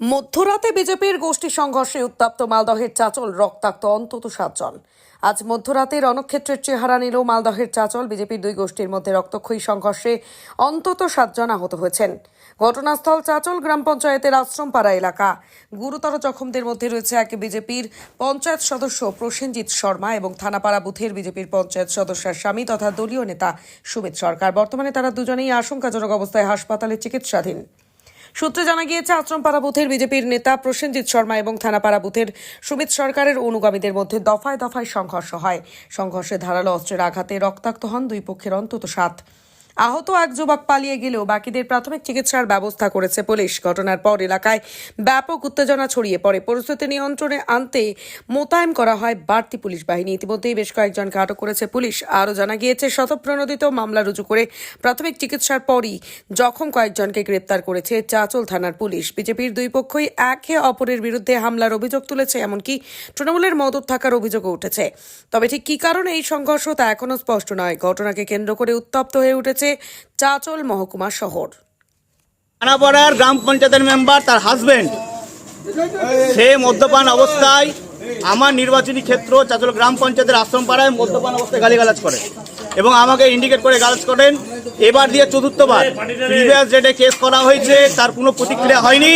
মধ্যরাতে বিজেপির গোষ্ঠী সংঘর্ষে উত্তপ্ত মালদহের চাচল রক্তাক্ত অন্তত সাতজন। আজ মধ্যরাতে রণক্ষেত্রের চেহারা নিল মালদহের চাচল। বিজেপির দুই গোষ্ঠীর মধ্যে রক্তক্ষয়ী সংঘর্ষে অন্তত সাতজন আহত হয়েছেন। ঘটনাস্থল চাচল গ্রাম পঞ্চায়েতের আশ্রমপাড়া এলাকা। গুরুতর জখমদের মধ্যে রয়েছে এক বিজেপির পঞ্চায়েত সদস্য প্রসেনজিৎ শর্মা এবং থানাপাড়া বুথের বিজেপির পঞ্চায়েত সদস্যের স্বামী তথা দলীয় নেতা সুমিত সরকার। বর্তমানে তারা দুজনেই আশঙ্কাজনক অবস্থায় হাসপাতালে চিকিৎসাধীন। সূত্রে জানা গিয়েছে, আশ্রমপাড়া বুথের বিজেপির নেতা প্রসেনজিৎ শর্মা এবং থানাপাড়া বুথের সুমিত সরকারের অনুগামীদের মধ্যে দফায় দফায় সংঘর্ষ হয়। সংঘর্ষে ধারালো অস্ত্রের আঘাতে রক্তাক্ত হন দুই পক্ষের অন্তত সাত। আহত এক যুবক পালিয়ে গেলেও বাকিদের প্রাথমিক চিকিৎসার ব্যবস্থা করেছে পুলিশ। ঘটনার পর এলাকায় ব্যাপক উত্তেজনা ছড়িয়ে পড়ে। পরিস্থিতি নিয়ন্ত্রণে আনতে মোতায়েন করা হয় বাড়তি পুলিশ বাহিনী। ইতিমধ্যেই বেশ কয়েকজনকে আটক করেছে পুলিশ। আরও জানা গিয়েছে শতপ্রণোদিত মামলা রুজু করে প্রাথমিক চিকিৎসার পরই জখম কয়েকজনকে গ্রেপ্তার করেছে চাচল থানার পুলিশ। বিজেপির দুই পক্ষই একে অপরের বিরুদ্ধে হামলার অভিযোগ তুলেছে, এমনকি তৃণমূলের মদত থাকার অভিযোগও উঠেছে। তবে ঠিক কী কারণে এই সংঘর্ষ তা এখনও স্পষ্ট নয়। ঘটনাকে কেন্দ্র করে উত্তপ্ত হয়ে উঠেছে চাচল মহকুমা শহর। আনাপাড়ার গ্রাম পঞ্চায়েতের মেম্বার তার হাজবেন্ড সে মদ্যপান অবস্থায় আমার নির্বাচনী ক্ষেত্র চাচল গ্রাম পঞ্চায়েতের আশ্রমপাড়ায় মদ্যপান অবস্থায় গালিগালাজ করে এবং আমাকে ইন্ডিকেট করে গালাজ করেন। এবার দিয়ে চতুর্থবার প্রিভিয়াস ডেটে কেস করা হয়েছে, তার কোনো প্রতিক্রিয়া হয়নি।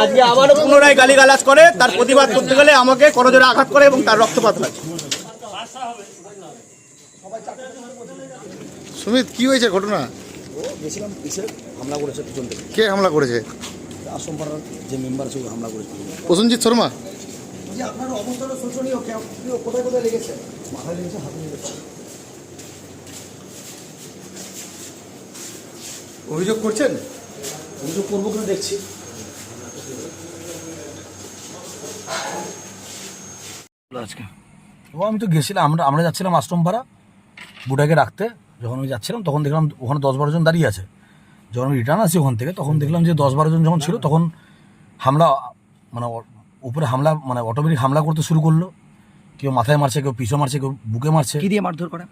আজকে আবারও পুনরায় গালিগালাজ করে, তার প্রতিবাদ করতে গেলে আমাকে করজোরে আঘাত করে এবং তার রক্তপাত হয়। সুমিত কি হয়েছে ঘটনা? গেছিলাম ইসে হামলা করেছে পিছন থেকে। কে হামলা করেছে? আশ্রম পাড়ার যে মেম্বার আছে ও হামলা করেছে। প্রসেনজিৎ শর্মা? যে আপনার অবস্থাটা শোচনীয় কোথায় কোথায় লেগেছে? মাথায় লেগেছে হাতে লেগেছে অভিযোগ করছেন? অভিযোগ করব কিনা দেখছি। আজকে। ও আমি তো গেছিলাম আমরা আমরা যাচ্ছিলাম আশ্রমপাড়া বুটাকে রাখতে। যখন আমি যাচ্ছিলাম তখন দেখলাম ওখানে দশ বারো জন দাঁড়িয়ে আছে। যখন আমি রিটার্ন আসি ওখান থেকে তখন দেখলাম যে দশ বারো জন যখন ছিল তখন হামলা মানে উপরে হামলা মানে অটোমেটিক হামলা করতে শুরু করল। কেউ মাথায় মারছে কেউ পিছু মারছে কেউ বুকে মারছে। কি দিয়ে মারধর করে?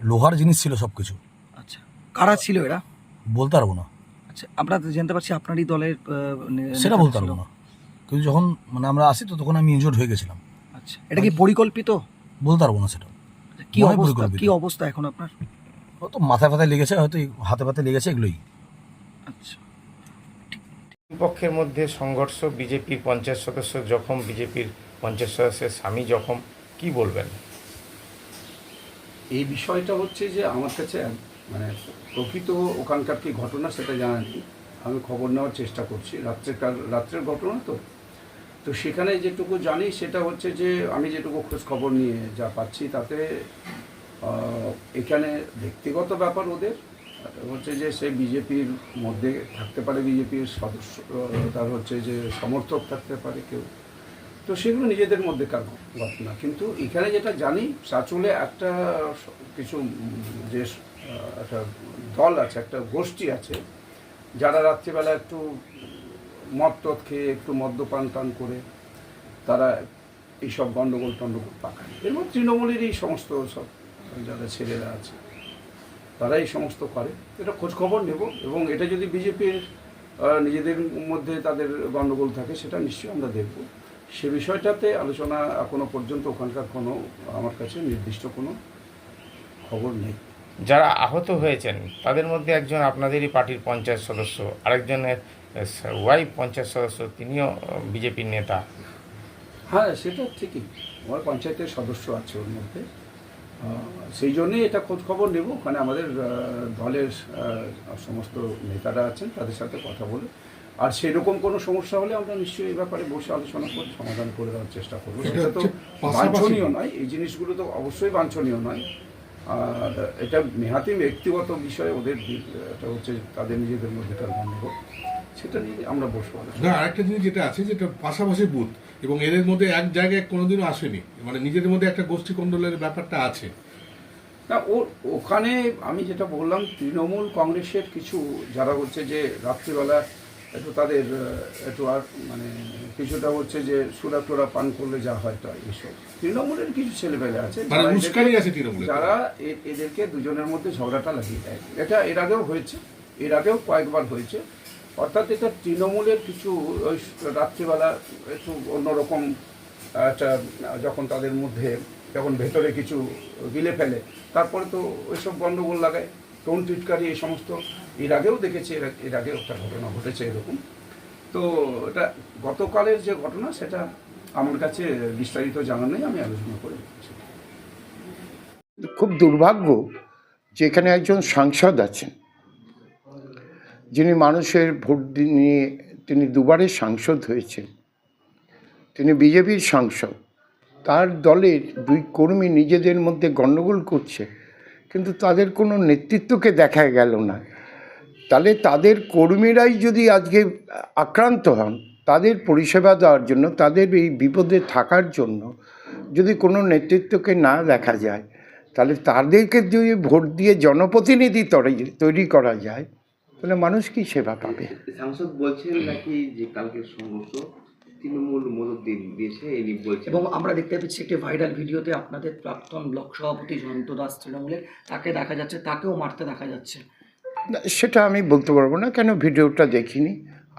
লোহার জিনিস ছিল সব কিছু আচ্ছা কারা ছিল এরা? বলতে পারব না। আচ্ছা আমরা তো জানতে পারছি আপনারই দলের আহ, সেটা বলতে পারব না। কিন্তু যখন মানে আমরা আসি তো তখন আমি ইনজোর্ড হয়ে গেছিলাম। আচ্ছা এটা কি পরিকল্পিত? বলতে পারব না সেটা। কি মনে হয় অবস্থা কি অবস্থা এখন আপনার? হয়তো মাথায় ফাথায় লেগেছে হয়তো হাতে ফাতে লেগেছে এগুলোই। আচ্ছা। পক্ষের মধ্যে সংঘর্ষ বিজেপির পঞ্চায়েত সদস্য জখম বিজেপির পঞ্চায়েত সদস্যের স্বামী জখম কি বলবেন? এই বিষয়টা হচ্ছে যে আমার কাছে মানে প্রকৃত ওখানকার কি ঘটনা সেটা জানা নেই। আমি খবর নেওয়ার চেষ্টা করছি। রাত্রেকার রাত্রের ঘটনা তো। তো সেখানে যেটুকু জানি সেটা হচ্ছে যে আমি যেটুকু খোঁজ খবর নিয়ে যা পাচ্ছি তাতে এখানে ব্যক্তিগত ব্যাপার ওদের। হচ্ছে যে সে বিজেপির মধ্যে থাকতে পারে, বিজেপির সদস্য তার হচ্ছে যে সমর্থক থাকতে পারে কেউ। তো সেগুলো নিজেদের মধ্যেকার ঘটনা? কিন্তু এখানে যেটা জানি চাচলে একটা কিছু যে একটা দল আছে, একটা গোষ্ঠী আছে, যারা রাত্রিবেলা একটু মদ টদ খেয়ে একটু মদ্যপান টান করে, তারা এইসব গণ্ডগোল টণ্ডগোল পাকায়। মধ্যে তৃণমূলের এই সমস্ত সব যারা ছেলেরা আছে তারা এই সমস্ত করে। এটা খোঁজ খবর নেব এবং এটা যদি বিজেপির নিজেদের মধ্যে তাদের গণ্ডগোল থাকে সেটা নিশ্চয়ই আমরা দেখব। সে বিষয়টাতে আলোচনা এখনও পর্যন্ত ওখানকার কোনো আমার কাছে নির্দিষ্ট কোনো খবর নেই। যারা আহত হয়েছেন তাদের মধ্যে একজন আপনাদেরই পার্টির পঞ্চায়েত সদস্য আরেকজনের ওয়াইফ পঞ্চায়েত সদস্য তিনিও বিজেপির নেতা। হ্যাঁ সেটা ঠিকই। আমার পঞ্চায়েতের সদস্য আছে ওর মধ্যে। সেই জন্যই এটা খোঁজ খবর নেব। ওখানে আমাদের দলের সমস্ত নেতারা আছেন তাদের সাথে কথা বলে। আর সেরকম কোনো সমস্যা হলে আমরা নিশ্চয়ই এই ব্যাপারে বসে আলোচনা করে সমাধান করে দেওয়ার চেষ্টা করব। সেটা তো বাঞ্ছনীয় নয়। এই জিনিসগুলো তো অবশ্যই বাঞ্ছনীয় নয়। আর এটা নেহাতি ব্যক্তিগত বিষয়ে ওদের এটা হচ্ছে তাদের নিজেদের মধ্যেকার গণ্ডগোল সেটা নিয়ে আমরা বসবো না আরেকটা জিনিস যেটা আছে যেটা পাশাপাশি বুথ এবং এদের মধ্যে এক জায়গায় কোনোদিনও আসেনি। মানে নিজেদের মধ্যে একটা গোষ্ঠী কন্দলের ব্যাপারটা আছে। না ও ওখানে আমি যেটা বললাম তৃণমূল কংগ্রেসের কিছু যারা হচ্ছে যে রাত্রিবেলা একটু তাদের একটু আর মানে কিছুটা হচ্ছে যে সুরা টুরা পান করলে যা হয় তা এইসব তৃণমূলের কিছু ছেলেপেলে আছে মানে যারা এদেরকে দুজনের মধ্যে ঝগড়াটা লাগিয়ে দেয়। এটা এর আগেও হয়েছে এর আগেও কয়েকবার হয়েছে। অর্থাৎ এটা তৃণমূলের কিছু, ওই রাত্রিবেলা একটু অন্যরকম একটা যখন তাদের মধ্যে, যখন ভেতরে কিছু গিলে ফেলে, তারপরে তো ওইসব গণ্ডগোল লাগায়, টোন টিটকারি এই সমস্ত। এর আগেও দেখেছি, এর এর আগেও একটা ঘটনা ঘটেছে এরকম। তো এটা গতকালের যে ঘটনা, সেটা আমার কাছে বিস্তারিত জানা নেই, আমি আলোচনা করে খুব দুর্ভাগ্য যে এখানে একজন সাংসদ আছেন। যিনি মানুষের ভোট নিয়ে তিনি দুবারে সাংসদ হয়েছেন, তিনি বিজেপির সাংসদ। তার দলের দুই কর্মী নিজেদের মধ্যে গণ্ডগোল করছে, কিন্তু তাদের কোনো নেতৃত্বকে দেখা গেল না। তাহলে তাদের কর্মীরাই যদি আজকে আক্রান্ত হন, তাদের পরিষেবা দেওয়ার জন্য, তাদের এই বিপদে থাকার জন্য যদি কোনো নেতৃত্বকে না দেখা যায়, তাহলে তাদেরকে যদি ভোট দিয়ে জনপ্রতিনিধি তৈরি- তৈরি করা যায় তাহলে মানুষ কি সেবা পাবে? সাংসদ বলছেন নাকি যে কালকের সংঘর্ষ তৃণমূল মদত দিয়েছে ইনি বলছেন। এবং আমরা দেখতে পাচ্ছি একটি ভাইরাল ভিডিওতে আপনাদের প্রাক্তন ব্লক সভাপতি জয়ন্ত দাস তৃণমূলের তাকে দেখা যাচ্ছে তাকেও মারতে দেখা যাচ্ছে। না, সেটা আমি বলতে পারব না কেন ভিডিওটা দেখিনি।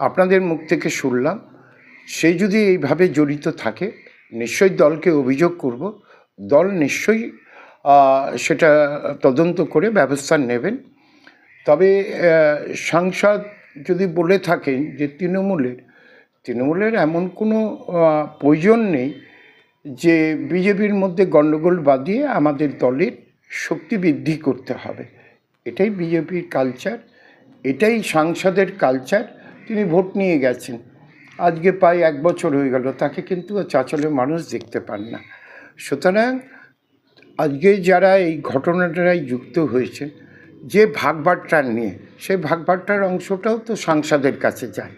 আপনাদের মুখ থেকে শুনলাম সে যদি এইভাবে জড়িত থাকে নিশ্চয়ই দলকে অভিযোগ করব। দল নিশ্চয়ই সেটা তদন্ত করে ব্যবস্থা নেবেন। তবে সাংসদ যদি বলে থাকেন যে তৃণমূলের তৃণমূলের এমন কোনো প্রয়োজন নেই যে বিজেপির মধ্যে গণ্ডগোল বাদিয়ে আমাদের দলের শক্তি বৃদ্ধি করতে হবে। এটাই বিজেপির কালচার এটাই সাংসদের কালচার তিনি ভোট নিয়ে গেছেন। আজকে প্রায় এক বছর হয়ে গেল, তাকে কিন্তু চাচলে মানুষ দেখতে পান না। সুতরাং আজকে যারা এই ঘটনাটায় যুক্ত হয়েছে যে ভাগবাট্টা নিয়ে সেই ভাগবাট্টার অংশটাও তো সাংসদের কাছে যায়।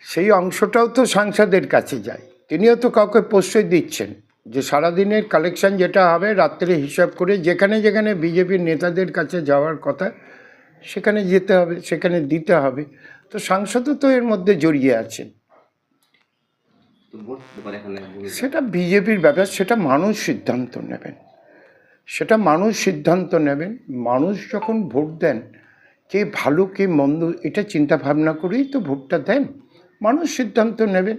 সেই অংশটাও তো সাংসদের কাছে যায়। তিনিও তো কাউকে প্রশ্রয় দিচ্ছেন যে সারাদিনের কালেকশন যেটা হবে রাত্রে হিসাব করে যেখানে যেখানে বিজেপির নেতাদের কাছে যাওয়ার কথা সেখানে যেতে হবে সেখানে দিতে হবে। তো সাংসদও তো এর মধ্যে জড়িয়ে আছেন। সেটা বিজেপির ব্যাপার সেটা মানুষ সিদ্ধান্ত নেবেন। সেটা মানুষ সিদ্ধান্ত নেবেন মানুষ যখন ভোট দেন, কে ভালো, কে মন্দ, এটা চিন্তা ভাবনা করেই তো ভোটটা দেন। মানুষ সিদ্ধান্ত নেবেন।